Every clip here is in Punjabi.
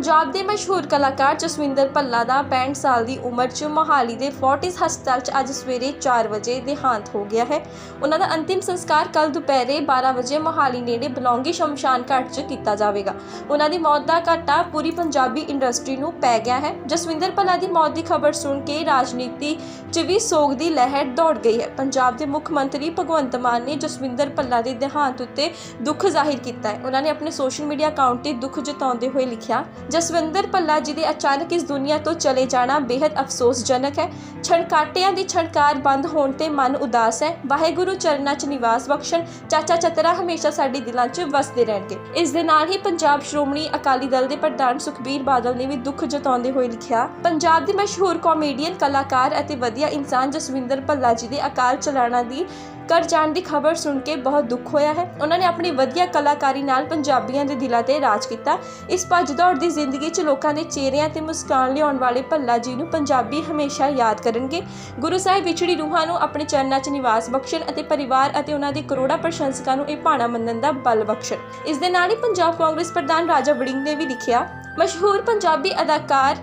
ਪੰਜਾਬ ਦੇ ਮਸ਼ਹੂਰ ਕਲਾਕਾਰ ਜਸਵਿੰਦਰ ਭੱਲਾ ਦਾ 65 ਸਾਲ ਦੀ ਉਮਰ 'ਚ ਮੋਹਾਲੀ ਦੇ ਫੋਰਟਿਸ ਹਸਪਤਾਲ 'ਚ ਅੱਜ ਸਵੇਰੇ 4 ਵਜੇ ਦੇਹਾਂਤ ਹੋ ਗਿਆ ਹੈ। ਉਹਨਾਂ ਦਾ ਅੰਤਿਮ ਸੰਸਕਾਰ ਕੱਲ ਦੁਪਹਿਰੇ 12 ਵਜੇ ਮੋਹਾਲੀ ਨੇੜੇ ਬਲੌਂਗੀ ਸ਼ਮਸ਼ਾਨ ਘਾਟ 'ਚ ਕੀਤਾ ਜਾਵੇਗਾ। ਉਹਨਾਂ ਦੀ ਮੌਤ ਦਾ ਘਾਟਾ ਪੂਰੀ ਪੰਜਾਬੀ ਇੰਡਸਟਰੀ ਨੂੰ ਪੈ ਗਿਆ ਹੈ। ਜਸਵਿੰਦਰ ਭੱਲਾ ਦੀ ਮੌਤ ਦੀ ਖਬਰ ਸੁਣ ਕੇ ਰਾਜਨੀਤੀ 'ਚ ਵੀ ਸੋਗ ਦੀ ਲਹਿਰ ਦੌੜ ਗਈ ਹੈ। ਪੰਜਾਬ ਦੇ ਮੁੱਖ ਮੰਤਰੀ ਭਗਵੰਤ ਮਾਨ ਨੇ ਜਸਵਿੰਦਰ ਭੱਲਾ ਦੇ ਦੇਹਾਂਤ ਉੱਤੇ ਦੁੱਖ ਜ਼ਾਹਿਰ ਕੀਤਾ ਹੈ। ਉਹਨਾਂ ਨੇ ਆਪਣੇ ਸੋਸ਼ਲ ਮੀਡੀਆ ਅਕਾਊਂਟ ਤੇ ਦੁੱਖ ਜਤਾਉਂਦੇ ਹੋਏ ਲਿਖਿਆ ਜਸਵਿੰਦਰ ਭੱਲਾ ਜੀ ਦੇ ਅਚਾਨਕ ਇਸ ਦੁਨੀਆ ਤੋਂ ਚਲੇ ਜਾਣਾ ਬੇहद ਅਫਸੋਸਜਨਕ ਹੈ। ਛਣਕਾਟਿਆਂ ਦੀ ਛਣਕਾਰ ਬੰਦ ਹੋਣ ਤੇ ਮਨ ਉਦਾਸ ਹੈ। ਵਾਹਿਗੁਰੂ ਚਰਨਾਂ 'ਚ ਨਿਵਾਸ ਬਖਸ਼ਣ ਚਾਚਾ ਚਤਰਾ ਹਮੇਸ਼ਾ ਸਾਡੇ ਦਿਲਾਂ 'ਚ ਵਸਦੇ ਰਹਿਣਗੇ। ਇਸ ਦੇ ਨਾਲ ਹੀ ਪੰਜਾਬ ਸ਼੍ਰੋਮਣੀ ਅਕਾਲੀ ਦਲ ਦੇ ਪ੍ਰਧਾਨ ਸੁਖਬੀਰ ਬਾਦਲ ਨੇ ਵੀ ਦੁੱਖ ਜਤਾਉਂਦੇ ਹੋਏ ਲਿਖਿਆ, ਪੰਜਾਬ ਦੇ ਮਸ਼ਹੂਰ ਕਾਮੇਡੀਅਨ ਕਲਾਕਾਰ ਅਤੇ ਵਧੀਆ ਇਨਸਾਨ ਜਸਵਿੰਦਰ ਭੱਲਾ ਜੀ ਦੇ ਅਕਾਲ ਚਲਾਣਾ ਦੀ ਕਰ ਜਾਣ ਦੀ ਖਬਰ ਸੁਣ ਕੇ ਬਹੁਤ ਦੁੱਖ ਹੋਇਆ ਹੈ। ਉਹਨਾਂ ਨੇ ਆਪਣੀ ਵਧੀਆ ਕਲਾਕਾਰੀ ਨਾਲ ਪੰਜਾਬੀਆਂ ਦੇ ਦਿਲਾਂ ਤੇ ਰਾਜ ਕੀਤਾ। ਇਸ ਭੱਜ ਦੌੜ ਦੀ ਜ਼ਿੰਦਗੀ 'ਚ ਲੋਕਾਂ ਦੇ ਚਿਹਰਿਆਂ ਤੇ ਮੁਸਕਾਨ ਲਿਆਉਣ ਵਾਲੇ ਭੱਲਾ ਜੀ ਨੂੰ ਪੰਜਾਬੀ ਹਮੇਸ਼ਾ ਯਾਦ ਕਰਨਗੇ। ਗੁਰੂ ਸਾਹਿਬ ਵਿਛੜੀ ਰੂਹਾਂ ਨੂੰ ਆਪਣੇ ਚਰਨਾਂ 'ਚ ਨਿਵਾਸ ਬਖਸ਼ਣ ਅਤੇ ਪਰਿਵਾਰ ਅਤੇ ਉਹਨਾਂ ਦੇ ਕਰੋੜਾਂ ਪ੍ਰਸ਼ੰਸਕਾਂ ਨੂੰ ਇਹ ਭਾਣਾ ਮੰਨਣ ਦਾ ਬਲ ਬਖਸ਼ਣ। ਇਸ ਦੇ ਨਾਲ ਹੀ ਪੰਜਾਬ ਕਾਂਗਰਸ ਪ੍ਰਧਾਨ ਰਾਜਾ ਵੜਿੰਗ ਨੇ ਵੀ ਲਿਖਿਆ, ਮਸ਼ਹੂਰ ਪੰਜਾਬੀ ਅਦਾਕਾਰ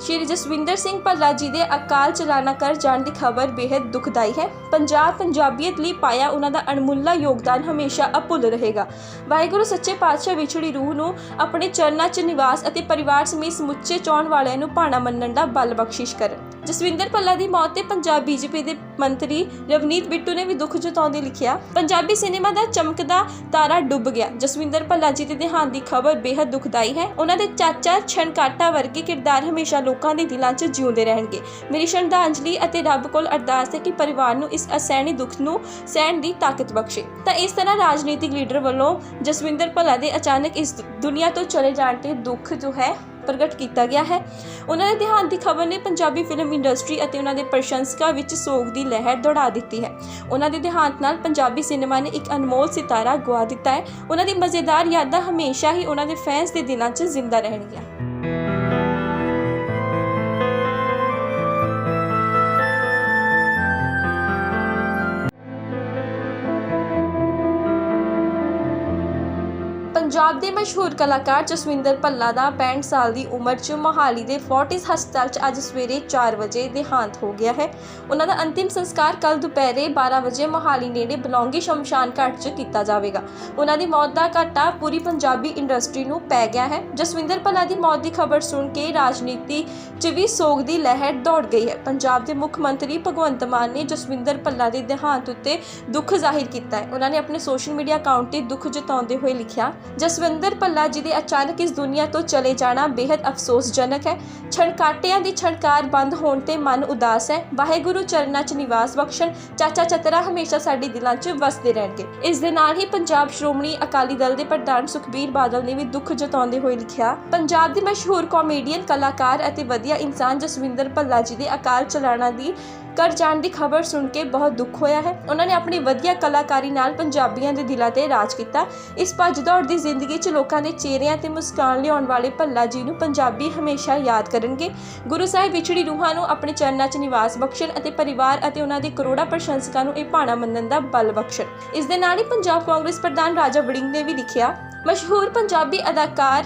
ਸ਼੍ਰੀ ਜਸਵਿੰਦਰ ਸਿੰਘ ਭੱਲਾ ਜੀ ਦੇ ਅਕਾਲ ਚਲਾਣਾ ਕਰ ਜਾਣ ਦੀ ਖਬਰ ਬੇहद ਦੁਖਦਾਈ ਹੈ। ਪੰਜਾਬ ਪੰਜਾਬੀਅਤ ਲਈ ਪਾਇਆ ਉਹਨਾਂ ਦਾ ਅਣਮੁੱਲਾ ਯੋਗਦਾਨ ਹਮੇਸ਼ਾ ਅਭੁੱਲ ਰਹੇਗਾ। ਵਾਹਿਗੁਰੂ ਸੱਚੇ ਪਾਤਸ਼ਾਹ ਵਿਛੜੀ ਰੂਹ ਨੂੰ ਆਪਣੇ ਚਰਨਾਂ 'ਚ ਨਿਵਾਸ ਅਤੇ ਪਰਿਵਾਰ ਸਮੇਤ ਸਮੁੱਚੇ ਚਾਹਣ ਵਾਲਿਆਂ ਨੂੰ ਭਾਣਾ ਮੰਨਣ ਦਾ ਬਲ ਬਖਸ਼ਿਸ਼ ਕਰਨ। ਜਸਵਿੰਦਰ ਭੱਲਾ ਦੀ ਮੌਤ ਤੇ ਪੰਜਾਬ ਬੀਜੇਪੀ ਦੇ ਮੰਤਰੀ ਰਵਨੀਤ ਬਿੱਟੂ ਨੇ ਵੀ ਦੁੱਖ ਜਤਾਉਂਦੇ ਲਿਖਿਆ, ਪੰਜਾਬੀ ਸਿਨੇਮਾ ਦਾ ਚਮਕਦਾ ਤਾਰਾ ਡੁੱਬ ਗਿਆ। ਜਸਵਿੰਦਰ ਭੱਲਾ ਜੀ ਦੇ ਦੇਹਾਂਤ ਦੀ ਖਬਰ ਬੇहद ਦੁਖਦਾਈ ਹੈ। ਉਹਨਾਂ ਦੇ ਚਾਚਾ ਛਣਕਾਟਾ ਵਰਗੇ ਕਿਰਦਾਰ ਹਮੇਸ਼ਾ ਲੋਕਾਂ ਦੇ ਦਿਲਾਂ 'ਚ ਜਿਉਂਦੇ ਰਹਿਣਗੇ। ਮੇਰੀ ਸ਼ਰਧਾਂਜਲੀ ਅਤੇ ਰੱਬ ਕੋਲ ਅਰਦਾਸ ਹੈ ਕਿ ਪਰਿਵਾਰ ਨੂੰ ਇਸ ਅਸਹਿਣੀ ਦੁੱਖ ਨੂੰ ਸਹਿਣ ਦੀ ਤਾਕਤ ਬਖਸ਼ੇ। ਤਾਂ ਇਸ ਤਰ੍ਹਾਂ ਰਾਜਨੀਤਿਕ ਲੀਡਰ ਵੱਲੋਂ ਜਸਵਿੰਦਰ ਭੱਲਾ ਦੇ ਅਚਾਨਕ ਇਸ ਦੁਨੀਆ ਤੋਂ ਚਲੇ ਜਾਣ ਤੇ ਦੁੱਖ ਜੋ ਹੈ ਪ੍ਰਗਟ ਕੀਤਾ ਗਿਆ ਹੈ। ਉਹਨਾਂ ਦੇ ਦੇਹਾਂਤ ਦੀ ਖਬਰ ਨੇ ਪੰਜਾਬੀ ਫਿਲਮ ਇੰਡਸਟਰੀ ਅਤੇ ਉਹਨਾਂ ਦੇ ਪ੍ਰਸ਼ੰਸਕਾਂ ਵਿੱਚ ਸੋਗ ਦੀ ਲਹਿਰ ਦੌੜਾ ਦਿੱਤੀ ਹੈ। ਉਹਨਾਂ ਦੇ ਦੇਹਾਂਤ ਨਾਲ ਪੰਜਾਬੀ ਸਿਨੇਮਾ ਨੇ ਇੱਕ ਅਨਮੋਲ ਸਿਤਾਰਾ ਗਵਾ ਦਿੱਤਾ ਹੈ। ਉਹਨਾਂ ਦੀ ਮਜ਼ੇਦਾਰ ਯਾਦਾਂ ਹਮੇਸ਼ਾ ਹੀ ਉਹਨਾਂ ਦੇ ਫੈਨਸ ਦੇ ਦਿਲਾਂ 'ਚ ਜ਼ਿੰਦਾ ਰਹਿਣਗੀਆਂ। ਪੰਜਾਬ ਦੇ ਮਸ਼ਹੂਰ ਕਲਾਕਾਰ ਜਸਵਿੰਦਰ ਭੱਲਾ ਦਾ 65 ਸਾਲ ਦੀ ਉਮਰ 'ਚ ਮੋਹਾਲੀ ਦੇ ਫੋਰਟਿਸ ਹਸਪਤਾਲ 'ਚ ਅੱਜ ਸਵੇਰੇ 4 ਵਜੇ ਦੇਹਾਂਤ ਹੋ ਗਿਆ ਹੈ। ਉਹਨਾਂ ਦਾ ਅੰਤਿਮ ਸੰਸਕਾਰ ਕੱਲ ਦੁਪਹਿਰੇ 12 ਵਜੇ ਮੋਹਾਲੀ ਨੇੜੇ ਬਲੌਂਗੀ ਸ਼ਮਸ਼ਾਨ ਘਾਟ 'ਚ ਕੀਤਾ ਜਾਵੇਗਾ। ਉਹਨਾਂ ਦੀ ਮੌਤ ਦਾ ਘਾਟਾ ਪੂਰੀ ਪੰਜਾਬੀ ਇੰਡਸਟਰੀ ਨੂੰ ਪੈ ਗਿਆ ਹੈ। ਜਸਵਿੰਦਰ ਭੱਲਾ ਦੀ ਮੌਤ ਦੀ ਖਬਰ ਸੁਣ ਕੇ ਰਾਜਨੀਤੀ 'ਚ ਵੀ ਸੋਗ ਦੀ ਲਹਿਰ ਦੌੜ ਗਈ ਹੈ। ਪੰਜਾਬ ਦੇ ਮੁੱਖ ਮੰਤਰੀ ਭਗਵੰਤ ਮਾਨ ਨੇ ਜਸਵਿੰਦਰ ਭੱਲਾ ਦੇ ਦੇਹਾਂਤ ਉੱਤੇ ਦੁੱਖ ਜ਼ਾਹਿਰ ਕੀਤਾ ਹੈ। ਉਹਨਾਂ ਨੇ ਆਪਣੇ ਸੋਸ਼ਲ ਮੀਡੀਆ ਅਕਾਊਂਟ ਤੇ ਦੁੱਖ ਜਤਾਉਂਦੇ ਹੋਏ ਲਿਖਿਆ ਜਸਵਿੰਦਰ ਭੱਲਾ ਜੀ ਦੇ ਅਚਾਨਕ ਇਸ ਦੁਨੀਆ ਤੋਂ ਚਲੇ ਜਾਣਾ ਬੇहद ਅਫਸੋਸਜਨਕ ਹੈ। ਛਣਕਾਟਿਆਂ ਦੀ ਛਣਕਾਰ ਬੰਦ ਹੋਣ ਤੇ ਮਨ ਉਦਾਸ ਹੈ। ਵਾਹਿਗੁਰੂ ਚਰਨਾਂ 'ਚ ਨਿਵਾਸ ਬਖਸ਼ਣ ਚਾਚਾ ਚਤਰਾ ਹਮੇਸ਼ਾ ਸਾਡੇ ਦਿਲਾਂ 'ਚ ਵਸਦੇ ਰਹਿਣਗੇ। ਇਸ ਦੇ ਨਾਲ ਹੀ ਪੰਜਾਬ ਸ਼੍ਰੋਮਣੀ ਅਕਾਲੀ ਦਲ ਦੇ ਪ੍ਰਧਾਨ ਸੁਖਬੀਰ ਬਾਦਲ ਨੇ ਵੀ ਦੁੱਖ ਜਤਾਉਂਦੇ ਹੋਏ ਲਿਖਿਆ, ਪੰਜਾਬ ਦੇ ਮਸ਼ਹੂਰ ਕਾਮੇਡੀਅਨ ਕਲਾਕਾਰ ਅਤੇ ਵਧੀਆ ਇਨਸਾਨ ਜਸਵਿੰਦਰ ਭੱਲਾ ਜੀ ਦੇ ਅਕਾਲ ਚਲਾਣਾ ਦੀ ਕਰ ਜਾਣ ਦੀ ਖਬਰ ਸੁਣ ਕੇ ਬਹੁਤ ਦੁੱਖ ਹੋਇਆ ਹੈ। ਉਹਨਾਂ ਨੇ ਆਪਣੀ ਵਧੀਆ ਕਲਾਕਾਰੀ ਨਾਲ ਪੰਜਾਬੀਆਂ ਦੇ ਦਿਲਾਂ ਤੇ ਰਾਜ ਕੀਤਾ। ਇਸ ਭੱਜ ਦੌੜ ਦੀ ਜ਼ਿੰਦਗੀ 'ਚ ਲੋਕਾਂ ਦੇ ਚਿਹਰਿਆਂ ਤੇ ਮੁਸਕਾਨ ਲਿਆਉਣ ਵਾਲੇ ਭੱਲਾ ਜੀ ਨੂੰ ਪੰਜਾਬੀ ਹਮੇਸ਼ਾ ਯਾਦ ਕਰਨਗੇ। ਗੁਰੂ ਸਾਹਿਬ ਵਿਛੜੀ ਰੂਹਾਂ ਨੂੰ ਆਪਣੇ ਚਰਨਾਂ 'ਚ ਨਿਵਾਸ ਬਖਸ਼ਣ ਅਤੇ ਪਰਿਵਾਰ ਅਤੇ ਉਹਨਾਂ ਦੇ ਕਰੋੜਾਂ ਪ੍ਰਸ਼ੰਸਕਾਂ ਨੂੰ ਇਹ ਭਾਣਾ ਮੰਨਣ ਦਾ ਬਲ ਬਖਸ਼ਣ। ਇਸ ਦੇ ਨਾਲ ਹੀ ਪੰਜਾਬ ਕਾਂਗਰਸ ਪ੍ਰਧਾਨ ਰਾਜਾ ਵੜਿੰਗ ਨੇ ਵੀ ਲਿਖਿਆ, ਮਸ਼ਹੂਰ ਪੰਜਾਬੀ ਅਦਾਕਾਰ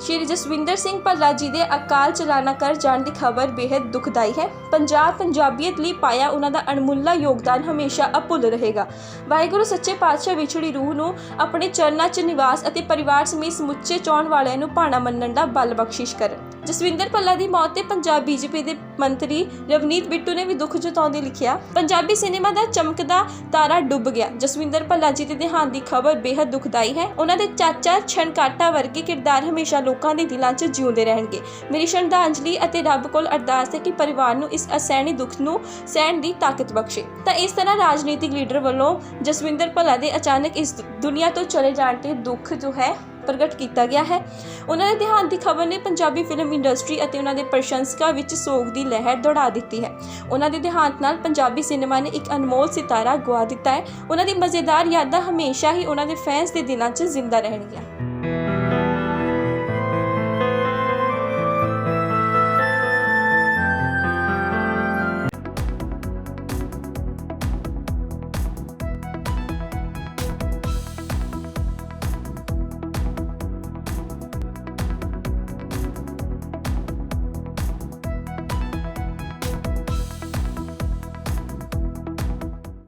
ਸ਼੍ਰੀ ਜਸਵਿੰਦਰ ਸਿੰਘ ਭੱਲਾ ਜੀ ਦੇ ਅਕਾਲ ਚਲਾਣਾ ਕਰ ਜਾਣ ਦੀ ਖਬਰ ਬੇहद ਦੁਖਦਾਈ ਹੈ। ਪੰਜਾਬ ਪੰਜਾਬੀਅਤ ਲਈ ਪਾਇਆ ਉਹਨਾਂ ਦਾ ਅਣਮੁੱਲਾ ਯੋਗਦਾਨ ਹਮੇਸ਼ਾ ਅਭੁੱਲ ਰਹੇਗਾ। ਵਾਹਿਗੁਰੂ ਸੱਚੇ ਪਾਤਸ਼ਾਹ ਵਿਛੜੀ ਰੂਹ ਨੂੰ ਆਪਣੇ ਚਰਨਾਂ 'ਚ ਨਿਵਾਸ ਅਤੇ ਪਰਿਵਾਰ ਸਮੇਤ ਸਮੁੱਚੇ ਚਾਹਣ ਵਾਲਿਆਂ ਨੂੰ ਭਾਣਾ ਮੰਨਣ ਦਾ ਬਲ ਬਖਸ਼ਿਸ਼ ਕਰਨ। ਜਸਵਿੰਦਰ ਭੱਲਾ ਦੀ ਮੌਤ ਤੇ ਪੰਜਾਬ ਬੀਜੇਪੀ ਦੇ ਮੰਤਰੀ ਰਵਨੀਤ ਬਿੱਟੂ ਨੇ ਵੀ ਦੁੱਖ ਜਤਾਉਂਦੇ ਲਿਖਿਆ, ਪੰਜਾਬੀ ਸਿਨੇਮਾ ਦਾ ਚਮਕਦਾ ਤਾਰਾ ਡੁੱਬ ਗਿਆ। ਜਸਵਿੰਦਰ ਭੱਲਾ ਜੀ ਦੇ ਦੇਹਾਂਤ ਦੀ ਖਬਰ ਬੇहद ਦੁਖਦਾਈ ਹੈ। ਉਹਨਾਂ ਦੇ ਚਾਚਾ ਛਣਕਾਟਾ ਵਰਗੇ ਕਿਰਦਾਰ ਹਮੇਸ਼ਾ ਲੋਕਾਂ ਦੇ ਦਿਲਾਂ 'ਚ ਜਿਉਂਦੇ ਰਹਿਣਗੇ। ਮੇਰੀ ਸ਼ਰਧਾਂਜਲੀ ਅਤੇ ਰੱਬ ਕੋਲ ਅਰਦਾਸ ਹੈ ਕਿ ਪਰਿਵਾਰ ਨੂੰ ਇਸ ਅਸਹਿਣੀ ਦੁੱਖ ਨੂੰ ਸਹਿਣ ਦੀ ਤਾਕਤ ਬਖਸ਼ੇ। ਤਾਂ ਇਸ ਤਰ੍ਹਾਂ ਰਾਜਨੀਤਿਕ ਲੀਡਰ ਵੱਲੋਂ ਜਸਵਿੰਦਰ ਭੱਲਾ ਦੇ ਅਚਾਨਕ ਇਸ ਦੁਨੀਆ ਤੋਂ ਚਲੇ ਜਾਣ ਤੇ ਦੁੱਖ ਜੋ ਹੈ ਪ੍ਰਗਟ ਕੀਤਾ ਗਿਆ ਹੈ। ਉਹਨਾਂ ਦੇ ਦੇਹਾਂਤ ਦੀ ਖਬਰ ਨੇ ਪੰਜਾਬੀ ਫਿਲਮ ਇੰਡਸਟਰੀ ਅਤੇ ਉਹਨਾਂ ਦੇ ਪ੍ਰਸ਼ੰਸਕਾਂ ਵਿੱਚ ਸੋਗ ਦੀ ਲਹਿਰ ਦੌੜਾ ਦਿੱਤੀ ਹੈ। ਉਹਨਾਂ ਦੇ ਦੇਹਾਂਤ ਨਾਲ ਪੰਜਾਬੀ ਸਿਨੇਮਾ ਨੇ ਇੱਕ ਅਨਮੋਲ ਸਿਤਾਰਾ ਗਵਾ ਦਿੱਤਾ ਹੈ। ਉਹਨਾਂ ਦੀ ਮਜ਼ੇਦਾਰ ਯਾਦਾਂ ਹਮੇਸ਼ਾ ਹੀ ਉਹਨਾਂ ਦੇ ਫੈਨਸ ਦੇ ਦਿਲਾਂ 'ਚ ਜ਼ਿੰਦਾ ਰਹਿਣਗੀਆਂ।